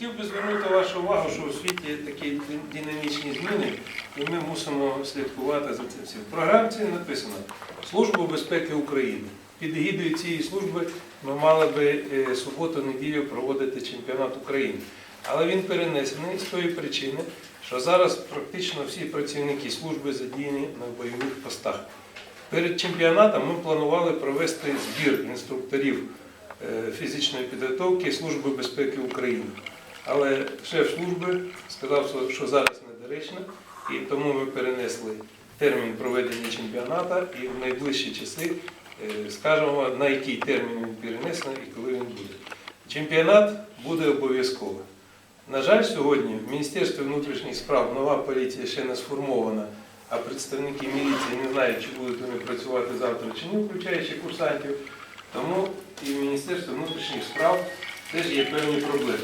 Хотів би звернути вашу увагу, що у світі такі динамічні зміни, і ми мусимо слідкувати за цим всім. В програмці написано Служба безпеки України. Під егідою цієї служби ми мали би е, суботу-неділю проводити чемпіонат України. Але він перенесений з тої причини, що зараз практично всі працівники служби задіяні на бойових постах. Перед чемпіонатом ми планували провести збір інструкторів е, фізичної підготовки Служби безпеки України. Але шеф служби сказав, що- зараз недоречно, і тому ми перенесли термін проведення чемпіонату і в найближчі часи е, скажемо, на який термін він перенесений і коли він буде. Чемпіонат буде обов'язково. На жаль, сьогодні в Міністерстві внутрішніх справ нова поліція ще не сформована, а представники міліції не знають, чи будуть вони працювати завтра чи ні, включаючи курсантів. Тому і в Міністерстві внутрішніх справ теж є певні проблеми.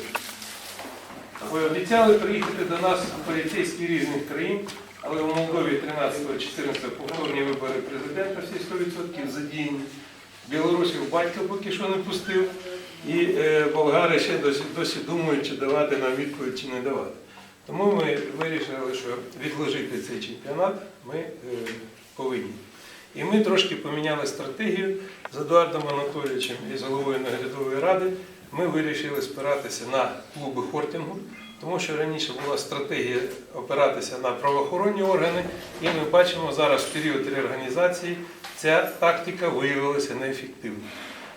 Ви обіцяли приїхати до нас у поліцейські різних країн, але в Молдові 13-14 повторні вибори президента всі 100% задіяні. Білорусів батько поки що не пустив, і е, болгари ще досі, досі думають, чи давати нам відповідь, чи не давати. Тому ми вирішили, що відложити цей чемпіонат ми е, повинні. І ми трошки поміняли стратегію з Едуардом Анатолійовичем і з головою наглядової ради. Ми вирішили спиратися на клуби хортингу, тому що раніше була стратегія опиратися на правоохоронні органи, і ми бачимо зараз в період реорганізації ця тактика виявилася неефективною.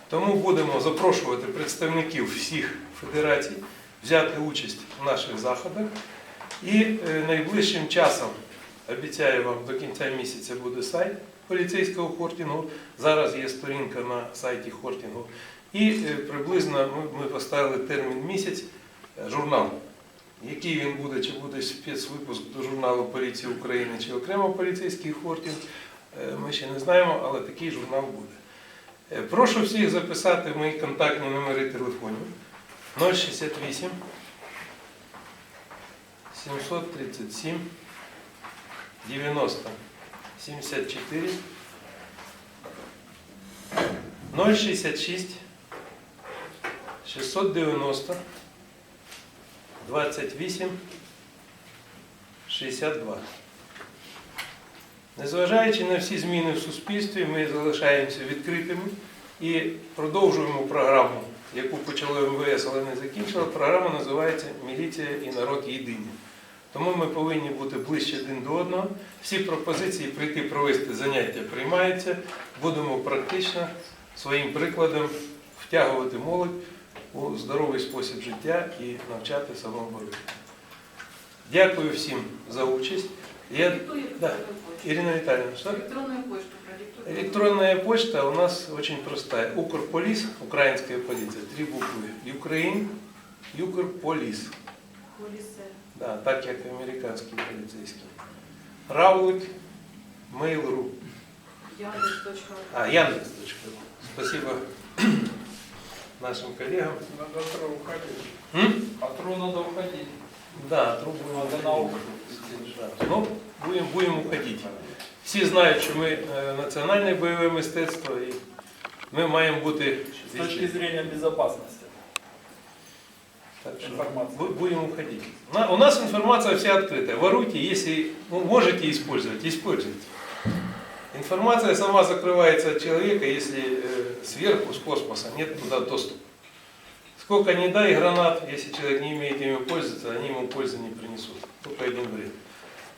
Тому будемо запрошувати представників всіх федерацій взяти участь в наших заходах. І е, найближчим часом, обіцяю вам, до кінця місяця буде сайт поліцейського хортингу. Зараз є сторінка на сайті хортингу. І е, приблизно ми, ми поставили термін місяць е, журнал. Який він буде, чи буде спецвипуск до журналу Поліції України, чи окремо поліцейський хортинг, е, ми ще не знаємо, але такий журнал буде. Прошу всіх записати мої контактні номери телефонів 068 737 90 74 066 690 28 62. Незважаючи на всі зміни в суспільстві, ми залишаємося відкритими і продовжуємо програму, яку почали МВС, але не закінчили. Програма називається Міліція і народ єдині. Тому ми повинні бути ближче один до одного. Всі пропозиції прийти провести заняття приймаються. Будемо практично своїм прикладом втягувати молодь у здоровий спосіб життя і навчати самообороні. Дякую всім за участь. Я... Да. Ирина Витальевна, что? Электронную почту продиктуйте. Электронная почта у нас очень простая. Укрполис, украинская полиция, три буквы. Украин, Укрполис. Полисе. Да, так як американський поліцейський. Равлик, Mail.ru. Яндекс.ру. А, Яндекс.ру. Спасибо нашим коллегам. Надо от тру уходить. М? От тру надо уходить. Да, трубу Надо надо науку. Ну, будемо будем уходити. Всі знають, що ми е, національне бойове мистецтво і ми маємо бути С точки зрения безопасности Так что информации. бу- будем уходить. На- У нас информация вся открытая. Воруйте, если ну, можете использовать, используйте. Информация сама закрывается от человека, если э, сверху, с космоса, нет туда доступа. Сколько не дай гранат, если человек не умеет ими пользоваться, они ему пользы не принесут. Только один вред.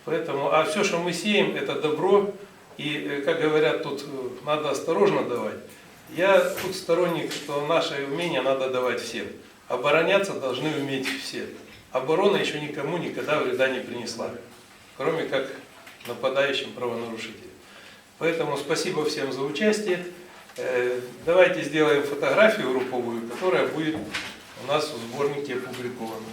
Поэтому, а все, что мы сеем, это добро. И, э, как говорят, тут э, надо осторожно давать. Я тут сторонник, что наше умение надо давать всем. Обороняться должны уметь все. Оборона еще никому никогда вреда не принесла, кроме как нападающим правонарушителям. Поэтому спасибо всем за участие. Э, Давайте сделаем фотографию групповую, которая будет у нас в сборнике опубликована.